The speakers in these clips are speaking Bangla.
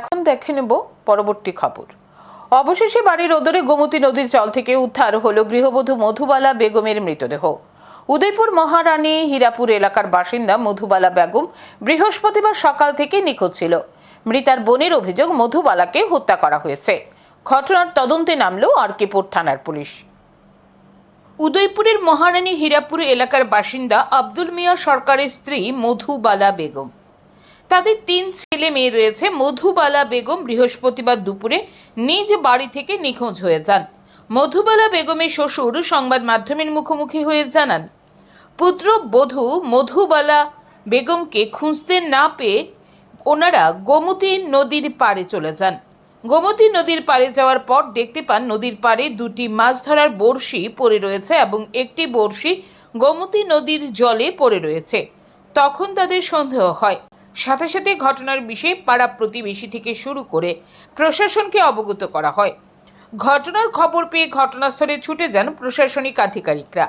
এখন দেখে নেব পরবর্তী খবর। অবশেষে বাড়ির ওদরে গোমতী নদীর জল থেকে উদ্ধার হলো গৃহবধূ মধুবালা বেগমের মৃতদেহ। উদয়পুর মহারানী হীরাপুর এলাকার বাসিন্দা মধুবালা বেগম বৃহস্পতিবার সকাল থেকে নিখোঁজ ছিল। মৃতার বোনের অভিযোগ মধুবালাকে হত্যা করা হয়েছে। ঘটনার তদন্তে নামলো আরকিপুর থানার পুলিশ। উদয়পুরের মহারানী হীরাপুর এলাকার বাসিন্দা আব্দুল মিয়া সরকারের স্ত্রী মধুবালা বেগম। তাদের তিন ছেলে মেয়ে রয়েছে, মধুবালা বেগম বৃহস্পতিবার দুপুরে নিজ বাড়ি থেকে নিখোঁজ হয়ে যান। মধুবালা বেগমের শ্বশুর সংবাদ মাধ্যমের মুখোমুখি হয়ে জানান, পুত্র বধূ মধুবালা বেগমকে খুঁজতে না পেয়ে ওনারা গোমতী নদীর পাড়ে চলে যান। গোমতী নদীর পাড়ে যাওয়ার পর দেখতে পান নদীর পাড়ে দুটি মাছ ধরার বড়শি পড়ে রয়েছে এবং একটি বড়শি গোমতী নদীর জলে পড়ে রয়েছে। তখন তাদের সন্দেহ হয়। সাথে সাথে ঘটনার বিষয়ে পাড়া প্রতিবেশী থেকে শুরু করে প্রশাসনকে অবগত করা হয়। ঘটনার খবর পেয়ে ঘটনাস্থলে ছুটে যান প্রশাসনিক আধিকারিকরা।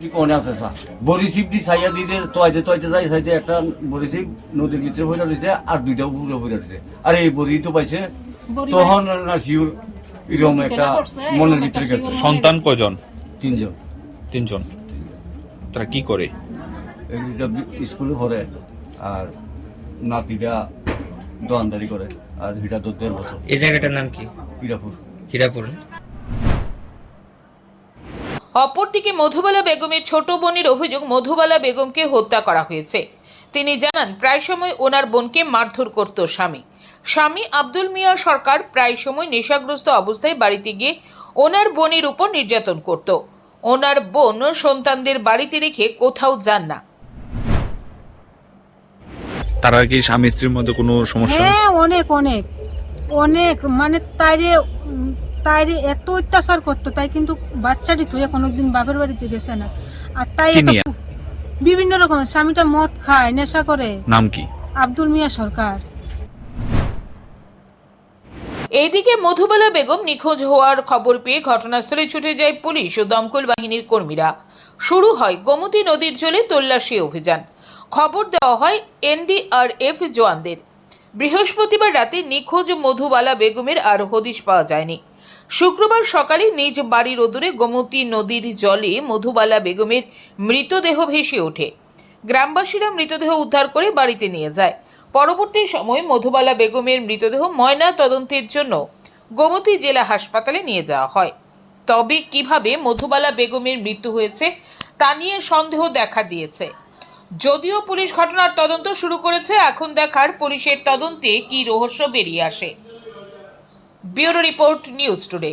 কি কোনে আছে স্যার? বরিশিপ দি সাইয়া দিতে তোয়াইতে তোয়াইতে যাই সাইতে একটা বরিশিপ নদীর ভিতরে রয়েছে আর দুইটা উপরে হইয়া রয়েছে আর এই বরি তো পাইছে তখন না শিউর এরকম একটা মনের ভিতরে গেছে। সন্তান কজন তিনজন। তিনজন। তারা কি করে? এইটা বি- স্কুলে পড়ে আর নাতিটা দোয়ানদারি করে আর হিটা তো দেড় বছর। এই জায়গাটার নাম কি? ইরাপুর হীরাপুর। অপরদিকে মধুবালা বেগমের ছোট বোনের অভিযোগ মধুবালা বেগমকে হত্যা করা হয়েছে। তিনি জানান প্রায় সময় ওনার বোনকে মারধর করত স্বামী। স্বামী আব্দুল মিয়া সরকার প্রায় সময় নেশাগ্রস্ত অবস্থায় বাড়িতে গিয়ে ওনার বোনের উপর নির্যাতন করত। ওনার বোন সন্তানদের বাড়িতে রেখে কোথাও যান না। তারা কি স্বামী স্ত্রীর মধ্যে কোনো সমস্যা? হ্যাঁ অনেক অনেক। অনেক মানে তাইরে তাইরে এত অত্যাচার করতো তাই কিন্তু বাচ্চাটি তুই কোনোদিন বাপের বাড়িতে গেছে না। আর তাই বিভিন্ন রকম স্বামীটা মদ খায় নেশা করে। নাম কি? আব্দুল মিয়া সরকার। এইদিকে মধুবালা বেগম নিখোঁজ হওয়ার খবর পেয়ে ঘটনাস্থলে ছুটে যায় পুলিশ ও দমকল বাহিনীর কর্মীরা। শুরু হয় গোমতী নদীর জলে তল্লাশি অভিযান। খবর দেওয়া হয় এনডিআরএফ জওয়ানদের। বৃহস্পতিবার রাতে নিখোঁজ মধুবালা বেগমের আর হদিশ পাওয়া যায়নি। শুক্রবার সকালে নিজ বাড়ির ওদূরে গোমতী নদীর জলে মধুবালা বেগমের মৃতদেহ ভেসে ওঠে। গ্রামবাসীরা মৃতদেহ উদ্ধার করে বাড়িতে নিয়ে যায়। পরবর্তী সময় মধুবালা বেগমের মৃতদেহ ময়না তদন্তের জন্য গোমতী জেলা হাসপাতালে নিয়ে যাওয়া হয়। তবে কীভাবে মধুবালা বেগমের মৃত্যু হয়েছে তা নিয়ে সন্দেহ দেখা দিয়েছে। যদিও পুলিশ ঘটনার তদন্ত শুরু করেছে, এখন দেখার পুলিশের তদন্তে কি রহস্য বেরিয়ে আসে। Bureau report news today.